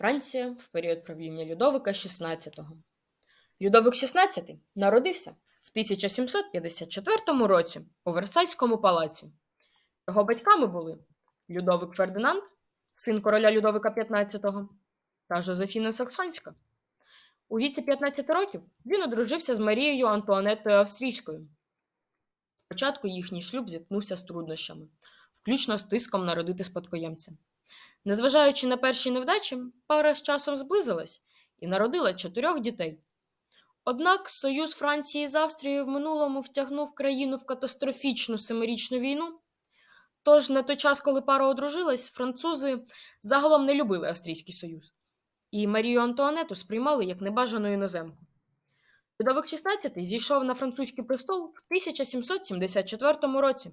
Франція в період правління Людовика XVI. Людовик XVI народився в 1754 році у Версальському палаці. Його батьками були Людовик Фердинанд, син короля Людовика XV, та Жозефіна Саксонська. У віці 15 років він одружився з Марією Антуанеттою Австрійською. Спочатку їхній шлюб зіткнувся з труднощами, включно з тиском народити спадкоємця. Незважаючи на перші невдачі, пара з часом зблизилась і народила чотирьох дітей. Однак союз Франції з Австрією в минулому втягнув країну в катастрофічну семирічну війну. Тож на той час, коли пара одружилась, французи загалом не любили Австрійський Союз, і Марію Антуанету сприймали як небажану іноземку. Людовик XVI зійшов на французький престол в 1774 році,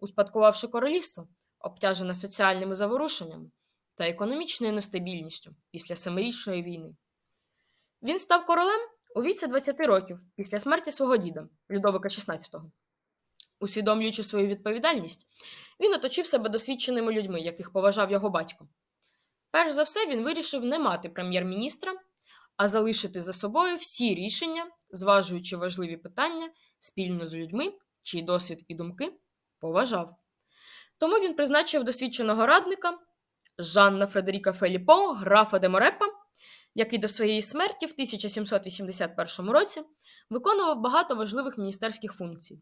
успадкувавши королівство, обтяжене соціальними заворушеннями та економічною нестабільністю після семирічної війни. Він став королем у віці 20 років після смерті свого діда, Людовика XVI. Усвідомлюючи свою відповідальність, він оточив себе досвідченими людьми, яких поважав його батько. Перш за все, він вирішив не мати прем'єр-міністра, а залишити за собою всі рішення, зважуючи важливі питання спільно з людьми, чий досвід і думки поважав. Тому він призначив досвідченого радника Жанна Фредеріка Феліпо, графа де Морепа, який до своєї смерті в 1781 році виконував багато важливих міністерських функцій.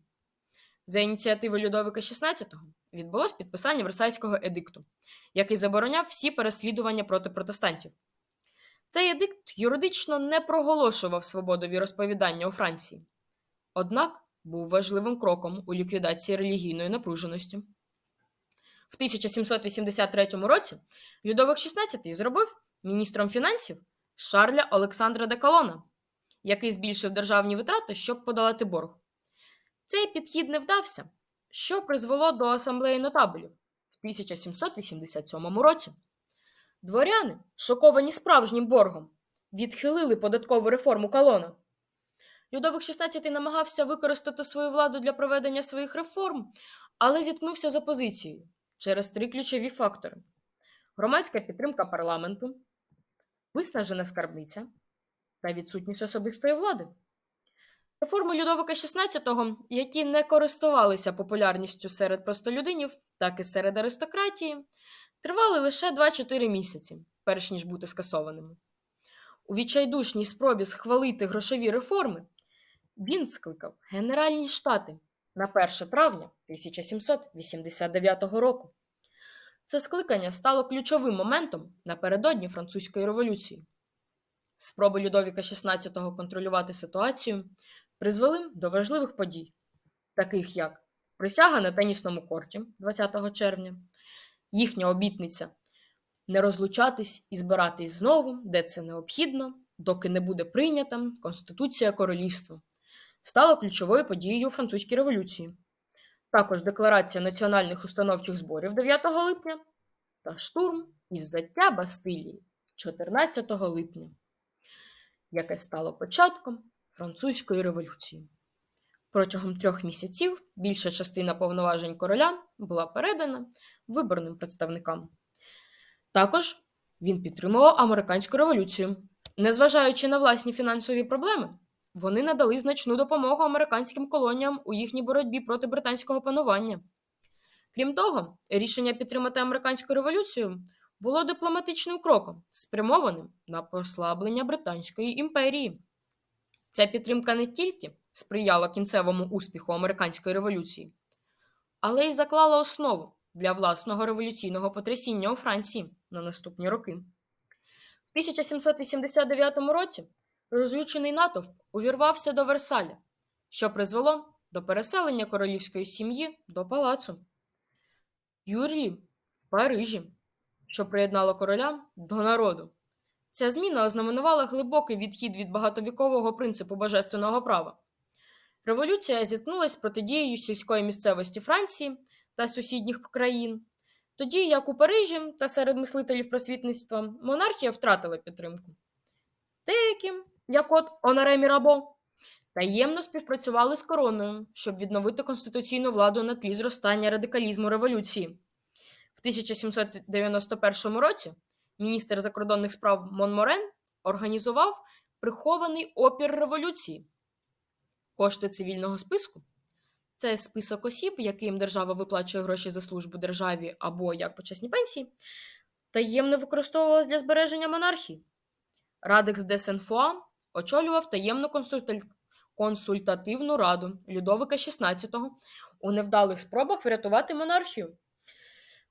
За ініціативи Людовика XVI відбулось підписання Версальського едикту, який забороняв всі переслідування проти протестантів. Цей едикт юридично не проголошував свободу віросповідання у Франції, однак був важливим кроком у ліквідації релігійної напруженості. В 1783 році Людовик XVI зробив міністром фінансів Шарля Олександра де Калона, який збільшив державні витрати, щоб подолати борг. Цей підхід не вдався, що призвело до асамблеї нотабелів в 1787 році. Дворяни, шоковані справжнім боргом, відхилили податкову реформу Калона. Людовик XVI намагався використати свою владу для проведення своїх реформ, але зіткнувся з опозицією через три ключові фактори: громадська підтримка парламенту, виснажена скарбниця та відсутність особистої влади. Реформи Людовика XVI, які не користувалися популярністю серед простолюдинів, так і серед аристократії, тривали лише 2-4 місяці, перш ніж бути скасованими. У відчайдушній спробі схвалити грошові реформи він скликав Генеральні штати на 1 травня 1789 року. Це скликання стало ключовим моментом напередодні французької революції. Спроби Людовіка XVI контролювати ситуацію призвели до важливих подій, таких як присяга на тенісному корті 20 червня, їхня обітниця не розлучатись і збиратись знову, де це необхідно, доки не буде прийнята Конституція Королівства, стала ключовою подією у французькій революції. Також декларація національних установчих зборів 9 липня та штурм і взяття Бастилії 14 липня, яке стало початком французької революції. Протягом трьох місяців більша частина повноважень короля була передана виборним представникам. Також він підтримував американську революцію. Незважаючи на власні фінансові проблеми, вони надали значну допомогу американським колоніям у їхній боротьбі проти британського панування. Крім того, рішення підтримати американську революцію було дипломатичним кроком, спрямованим на послаблення Британської імперії. Ця підтримка не тільки сприяла кінцевому успіху американської революції, але й заклала основу для власного революційного потрясіння у Франції на наступні роки. В 1789 році розлючений натовп увірвався до Версаля, що призвело до переселення королівської сім'ї до палацу. Юрії в Парижі, що приєднало короля до народу. Ця зміна ознаменувала глибокий відхід від багатовікового принципу божественного права. Революція зіткнулася з протидією сільської місцевості Франції та сусідніх країн, тоді як у Парижі та серед мислителів просвітництва монархія втратила підтримку. Деяким, як от Оноре Мірабо, таємно співпрацювали з короною, щоб відновити конституційну владу на тлі зростання радикалізму революції. В 1791 році міністр закордонних справ Монморен організував прихований опір революції. Кошти цивільного списку це список осіб, яким держава виплачує гроші за службу державі або як почесні пенсії, таємно використовувалась для збереження монархії. Радекс де Сен-Фуа очолював таємну консульта- консультативну раду Людовика XVI у невдалих спробах врятувати монархію.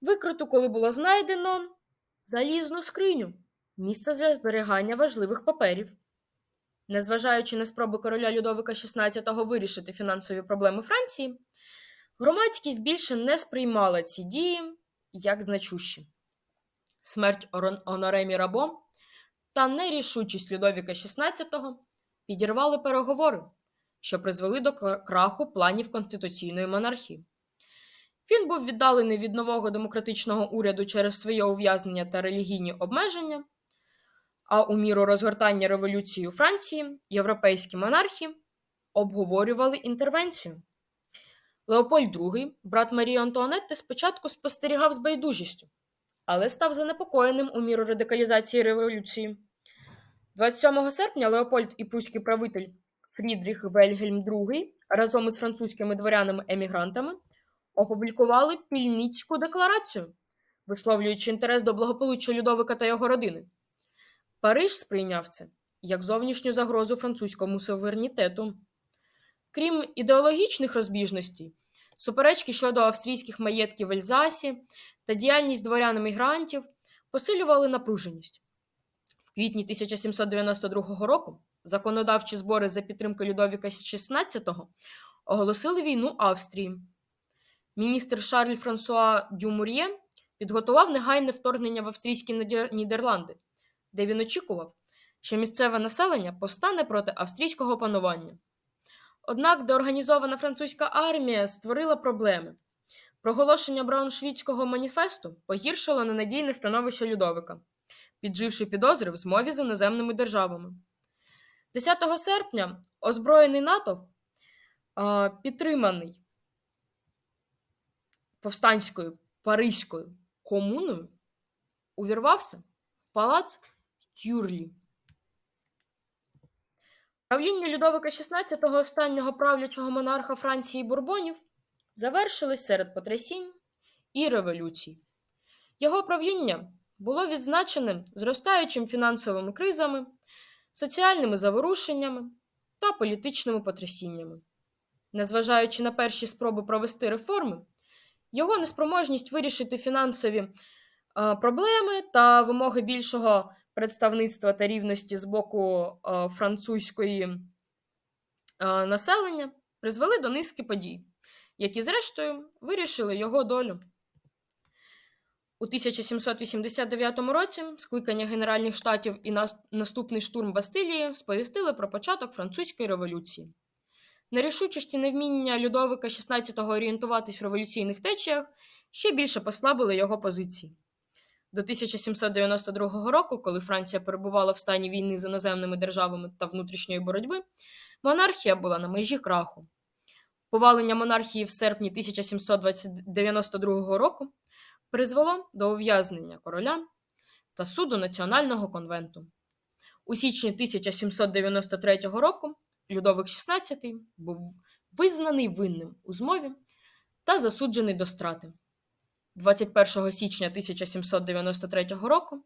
Викриту, коли було знайдено залізну скриню, місце для зберігання важливих паперів. Незважаючи на спроби короля Людовика XVI вирішити фінансові проблеми Франції, громадськість більше не сприймала ці дії як значущі. Смерть Орон- Оноре Мірабо та нерішучість Людовіка XVI підірвали переговори, що призвели до краху планів конституційної монархії. Він був віддалений від нового демократичного уряду через своє ув'язнення та релігійні обмеження, а у міру розгортання революції у Франції європейські монархи обговорювали інтервенцію. Леопольд II, брат Марії Антуанетти, спочатку спостерігав з байдужістю, але став занепокоєним у міру радикалізації революції. 27 серпня Леопольд і пруський правитель Фрідріх Вельгельм II разом із французькими дворянами-емігрантами опублікували Пільницьку декларацію, висловлюючи інтерес до благополуччя Людовика та його родини. Париж сприйняв це як зовнішню загрозу французькому суверенітету. Крім ідеологічних розбіжностей, суперечки щодо австрійських маєтків в Ельзасі та діяльність дворян-емігрантів посилювали напруженість. В квітні 1792 року законодавчі збори за підтримки Людовіка XVI оголосили війну Австрії. Міністр Шарль Франсуа Дюмур'є підготував негайне вторгнення в австрійські Нідерланди, де він очікував, що місцеве населення повстане проти австрійського панування. Однак деорганізована французька армія створила проблеми. Проголошення Брауншвіцького маніфесту погіршило ненадійне становище Людовика, підживши підозри в змові з іноземними державами. 10 серпня озброєний натовп, підтриманий повстанською Паризькою комуною, увірвався в палац Тюрлі. Правління Людовика XVI, останнього правлячого монарха Франції Бурбонів, завершилось серед потрясінь і революцій. Його правління було відзначене зростаючими фінансовими кризами, соціальними заворушеннями та політичними потрясіннями. Незважаючи на перші спроби провести реформи, його неспроможність вирішити фінансові е, проблеми та вимоги більшого представництва та рівності з боку е, французької е, населення призвели до низки подій, які, зрештою, вирішили його долю. У 1789 році скликання Генеральних штатів і наступний штурм Бастилії сповістили про початок французької революції. Нерішучість і невміння Людовика XVI орієнтуватись в революційних течіях ще більше послабили його позиції. До 1792 року, коли Франція перебувала в стані війни з іноземними державами та внутрішньої боротьби, монархія була на межі краху. Повалення монархії в серпні 1792 року призвело до ув'язнення короля та суду Національного конвенту. У січні 1793 року Людовик XVI був визнаний винним у змові та засуджений до страти. 21 січня 1793 року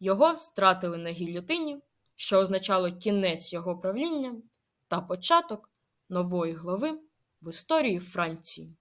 його стратили на гільотині, що означало кінець його правління та початок нової глави в історії Франції.